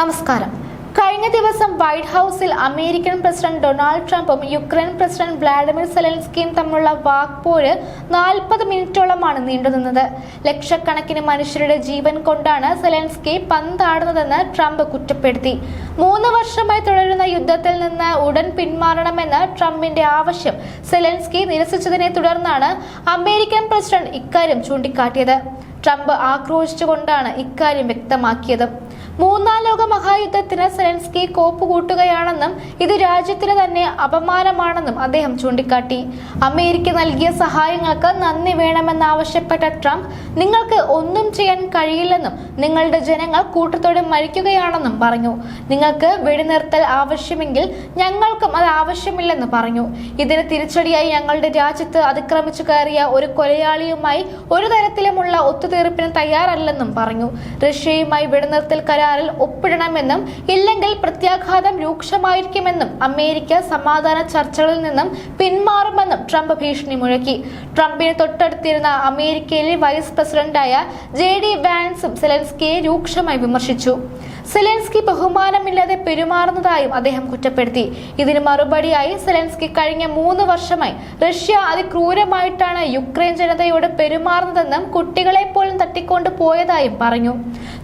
നമസ്കാരം. കഴിഞ്ഞ ദിവസം വൈറ്റ് ഹൗസിൽ അമേരിക്കൻ പ്രസിഡന്റ് ഡൊണാൾഡ് ട്രംപും യുക്രൈൻ പ്രസിഡന്റ് വ്ളാഡിമിർ സെലൻസ്കിയും തമ്മിലുള്ള വാക്പോര് നാൽപ്പത് മിനിറ്റോളമാണ് നീണ്ടുനിന്നത്. ലക്ഷക്കണക്കിന് മനുഷ്യരുടെ ജീവൻ കൊണ്ടാണ് സെലൻസ്കി പന്താടുന്നതെന്ന് ട്രംപ് കുറ്റപ്പെടുത്തി. മൂന്ന് വർഷമായി തുടരുന്ന യുദ്ധത്തിൽ നിന്ന് ഉടൻ പിന്മാറണമെന്ന് ട്രംപിന്റെ ആവശ്യം സെലൻസ്കി നിരസിച്ചതിനെ തുടർന്നാണ് അമേരിക്കൻ പ്രസിഡന്റ് ഇക്കാര്യം ചൂണ്ടിക്കാട്ടിയത്. ട്രംപ് ആക്രോശിച്ചുകൊണ്ടാണ് ഇക്കാര്യം വ്യക്തമാക്കിയത്. മൂന്നാം ലോക മഹായുദ്ധത്തിന് സെലൻസ്കി കോപ്പ് കൂട്ടുകയാണെന്നും ഇത് രാജ്യത്തിന് തന്നെ അപമാനമാണെന്നും അദ്ദേഹം ചൂണ്ടിക്കാട്ടി. അമേരിക്ക നൽകിയ സഹായങ്ങൾക്ക് നന്ദി വേണമെന്നാവശ്യപ്പെട്ട ട്രംപ് നിങ്ങൾക്ക് ഒന്നും ചെയ്യാൻ കഴിയില്ലെന്നും നിങ്ങളുടെ ജനങ്ങൾ കൂട്ടത്തോടെ മരിക്കുകയാണെന്നും പറഞ്ഞു. നിങ്ങൾക്ക് വെടിനിർത്തൽ ആവശ്യമെങ്കിൽ ഞങ്ങൾക്കും അത് ആവശ്യമില്ലെന്ന് പറഞ്ഞു. ഇതിന് തിരിച്ചടിയായി ഞങ്ങളുടെ രാജ്യത്ത് അതിക്രമിച്ചു കയറിയ ഒരു കൊലയാളിയുമായി ഒരു തരത്തിലുമുള്ള ഒത്തുതീർപ്പിന് തയ്യാറല്ലെന്നും പറഞ്ഞു. റഷ്യയുമായി വെടിനിർത്തൽ കരാറിൽ ഒപ്പിടണമെന്നും ഇല്ലെങ്കിൽ പ്രത്യാഘാതം രൂക്ഷമായിരിക്കുമെന്നും അമേരിക്ക സമാധാന ചർച്ചകളിൽ നിന്നും പിന്മാറുമെന്നും ട്രംപ് ഭീഷണി മുഴക്കി. ട്രംപിന് തൊട്ടടുത്തിരുന്ന അമേരിക്കയിലെ വൈസ് പ്രസിഡന്റായ ജെ ഡി വാൻസും സെലൻസ്കിയെ രൂക്ഷമായി വിമർശിച്ചു. സെലൻസ്കി ബഹുമാനമില്ലാതെ പെരുമാറുന്നതായും അദ്ദേഹം കുറ്റപ്പെടുത്തി. ഇതിന് മറുപടിയായി സെലൻസ്കി കഴിഞ്ഞ മൂന്ന് വർഷമായി റഷ്യ അതിക്രൂരമായിട്ടാണ് യുക്രൈൻ ജനതയോട് പെരുമാറുന്നതെന്നും കുട്ടികളെ പോലും തട്ടിക്കൊണ്ടു പോയതായും പറഞ്ഞു.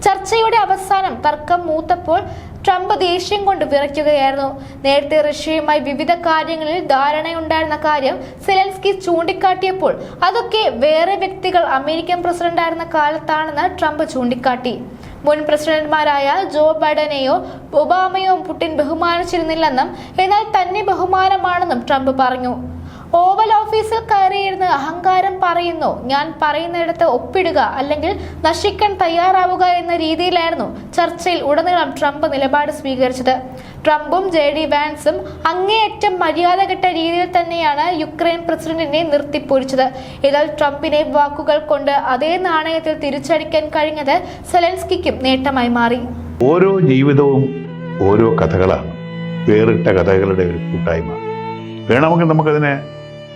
ചർച്ചയുടെ അവസാനം തർക്കം മൂത്തപ്പോൾ ട്രംപ് ദേഷ്യം കൊണ്ട് വിറയ്ക്കുകയായിരുന്നു. നേരത്തെ റഷ്യയുമായി വിവിധ കാര്യങ്ങളിൽ ധാരണയുണ്ടായിരുന്ന കാര്യം സെലൻസ്കി ചൂണ്ടിക്കാട്ടിയപ്പോൾ അതൊക്കെ വേറെ വ്യക്തികൾ അമേരിക്കൻ പ്രസിഡന്റായിരുന്ന കാലത്താണെന്ന് ട്രംപ് ചൂണ്ടിക്കാട്ടി. മുൻ പ്രസിഡന്റ്മാരായ ജോ ബൈഡനെയോ ഒബാമയോ പുടിൻ ബഹുമാനിച്ചിരുന്നില്ലെന്നും എന്നാൽ തന്നെ ബഹുമാനമാണെന്നും ട്രംപ് പറഞ്ഞു. ഓവൽ ഓഫീസിൽ കയറിയിരുന്ന് അഹങ്കാരം പറയുന്നു. ഞാൻ പറയുന്നിടത്ത് ഒപ്പിടുക അല്ലെങ്കിൽ നശിക്കാൻ തയ്യാറാവുക എന്ന രീതിയിലായിരുന്നു ചർച്ചയിൽ ഉടനീളം ട്രംപ് നിലപാട് സ്വീകരിച്ചത്. ട്രംപും ജെ ഡി വാൻസും അങ്ങേയറ്റം മര്യാദകെട്ട രീതിയിൽ തന്നെയാണ് യുക്രൈൻ പ്രസിഡന്റിനെ നിർത്തിപ്പൊരിച്ചത്. എന്നാൽ ട്രംപിനെ വാക്കുകൾ കൊണ്ട് അതേ നാണയത്തിൽ തിരിച്ചടിക്കാൻ കഴിഞ്ഞത് സെലൻസ്കിക്കും നേട്ടമായി മാറി. ഓരോ ജീവിതവും ഓരോ കഥകളാണ്. വേറിട്ട കഥകളുടെ ഒരു കൂട്ടായ്മ. വേണമെങ്കിൽ നമുക്കതിനെ